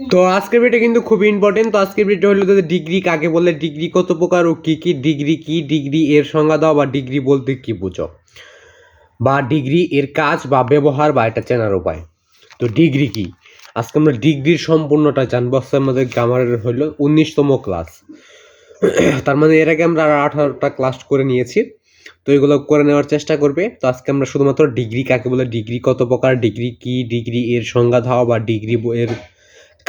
তো আজকের ভিডিও কিন্তু খুবই ইম্পর্টেন্ট তো আজকের ভিডিও হলো যে ডিগ্রি কাকে বলে ডিগ্রি কত প্রকার ও কী কী ডিগ্রি কি ডিগ্রি এর সংজ্ঞা দাও বা ডিগ্রি বলতে কি বুঝো? বা ডিগ্রি এর কাজ বা ব্যবহার বা এটা চেনার উপায়। তো ডিগ্রি কি? আজকে আমরা ডিগ্রির সম্পূর্ণটা জানব। আজকে আমাদের গ্রামারের হলো উনিশতম ক্লাস তার মানে এর আগে আমরা আঠারোটা ক্লাস করে নিয়েছি। তো এগুলো করে নেওয়ার চেষ্টা করবে। তো আজকে আমরা শুধুমাত্র ডিগ্রি কাকে বলে ডিগ্রি কত প্রকার ডিগ্রি কি ডিগ্রি এর সংজ্ঞা দাও বা ডিগ্রি এর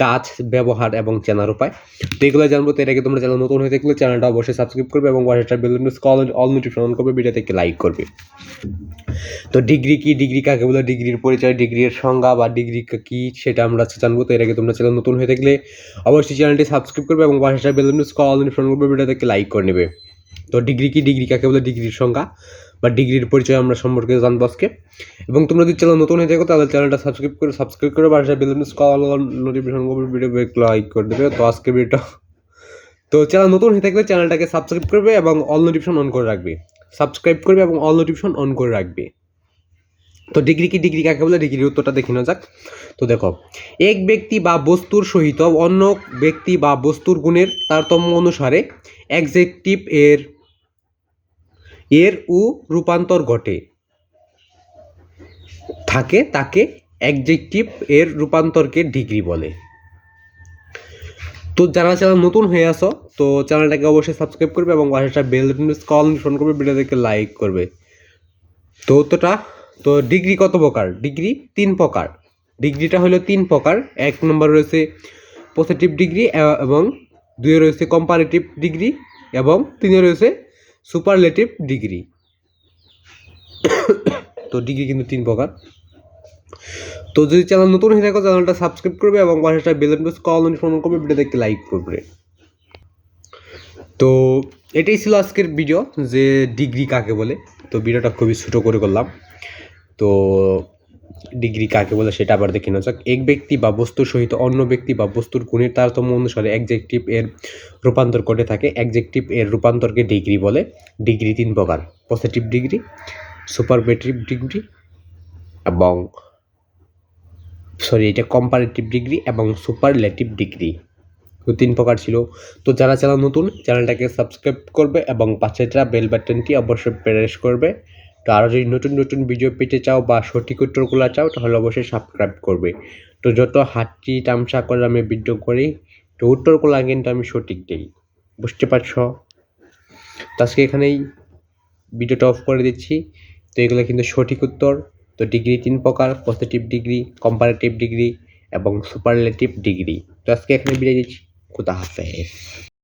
কাজ, ব্যবহার এবং চেনার উপায়। তো এগুলো জানব তো আগে তোমরা চ্যানেল নতুন হয়ে থাকলে চ্যানেলটা অবশ্যই সাবস্ক্রাইব করবে এবং ওয়াটার bell call all notification on করবে ভিডিও থেকে লাইক করবে। তো ডিগ্রি কি ডিগ্রি কাকে বলে ডিগ্রির পরিচয় ডিগ্রির সংজ্ঞা বা ডিগ্রি কি সেটা আমরা জানব তো আগে তোমরা চ্যানেল নতুন হয়ে থাকলে অবশ্যই চ্যানেলটি সাবস্ক্রাইব করবে এবং ওয়াটার বেল কল নোটিফিকেশন করবে ভিডিও থেকে লাইক করে নেবে। তো ডিগ্রি কি ডিগ্রি কাকে বলে ডিগ্রির সংজ্ঞা। বা ডিগ্রির পরিচয় আমরা সম্পর্কে জানব আজকে। এবং তোমরা যদি চ্যানেল নতুন হয়ে থাকো, তাহলে চ্যানেলটা সাবস্ক্রাইব করে সাবস্ক্রাইব করে বাসা বেলুন কল নোটিফিকেশন ভিডিও লাইক করে দেবে। তো আজকে ভিডিওটা তো চ্যানেল নতুন হয়ে থাকলে চ্যানেলটাকে সাবস্ক্রাইব করবে এবং অল নোটিফিকেশন অন করে রাখবে। সাবস্ক্রাইব করবে এবং অল নোটিফিকেশন অন করে রাখবে। তো ডিগ্রি কি ডিগ্রি, কাকে বলে ডিগ্রির উত্তরটা দেখে নেওয়া যাক। তো দেখো, এক ব্যক্তি বা বস্তুর সহিত অন্য ব্যক্তি বা বস্তুর গুণের তারতম্য অনুসারে অ্যাকজেক্টিভ এর এর উ রূপান্তর ঘটে। থাকে তাকে অ্যাডজেক্টিভ এর রূপান্তরকে ডিগ্রি বলে। তো যারা চ্যানেল নতুন হয়ে আসো তো চ্যানেলটাকে অবশ্যই সাবস্ক্রাইব করবে এবং পাশেটা বেল কল ফোন করবে ভিডিওটাকে লাইক করবে। তো উত্তরটা, তো ডিগ্রি কত প্রকার? ডিগ্রি তিন প্রকার। ডিগ্রিটা হলো তিন প্রকার। এক নম্বর রয়েছে পজিটিভ ডিগ্রি এবং দুয়ে রয়েছে কম্পারেটিভ ডিগ্রি এবং তিনে রয়েছে সুপারলেটিভ ডিগ্রি। তো ডিগ্রি কিন্তু তিন প্রকার। তো যদি চ্যানেল নতুন হয়ে থাকো, চ্যানেলটা সাবস্ক্রাইব করবে এবং পাশেটা বেল আইকন কল ফোন করবে ভিডিও দেখতে লাইক করবে। তো এটাই ছিল আজকের ভিডিও যে ডিগ্রি কাকে বলে। তো ভিডিওটা খুবই ছোটো করে করলাম। তো ডিগ্রি কাকে বলে সেটা আবার দেখে নেওয়া যাক। এক ব্যক্তি বা বস্তুর সহিত অন্য ব্যক্তি বা বস্তুর গুণের তারতম্য অনুসারে অ্যাকজেক্টিভ এর রূপান্তর করে থাকে। অ্যাকজেক্টিভ এর রূপান্তরকে ডিগ্রি বলে। ডিগ্রি তিন প্রকার। পজিটিভ ডিগ্রি সুপারবেটিভ ডিগ্রি এবং সরি এটা কম্পারেটিভ ডিগ্রি এবং সুপারলেটিভ ডিগ্রি তো তিন প্রকার ছিল। তো যারা চ্যানেল নতুন চ্যানেলটাকে সাবস্ক্রাইব করবে এবং পাশেটা বেল বাটনটি অবশ্যই প্রেস করবে। তো আরও যদি নতুন নতুন ভিডিও পেতে চাও বা সঠিক উত্তরগুলো চাও, তাহলে অবশ্যই সাবস্ক্রাইব করবে। তো যত হাঁটি তামসা করে আমি ভিডিও করি, তো উত্তরগুলো কিন্তু আমি সঠিক দিই। বুঝতে পারছ? তো আজকে এখানেই ভিডিওটা অফ করে দিচ্ছি। তো এগুলো কিন্তু সঠিক উত্তর। তো ডিগ্রি তিন প্রকার পজিটিভ ডিগ্রি কম্পারেটিভ ডিগ্রি এবং সুপারলেটিভ ডিগ্রি তো আজকে এখানে বিদায় দিচ্ছি খুদা হাফেজ।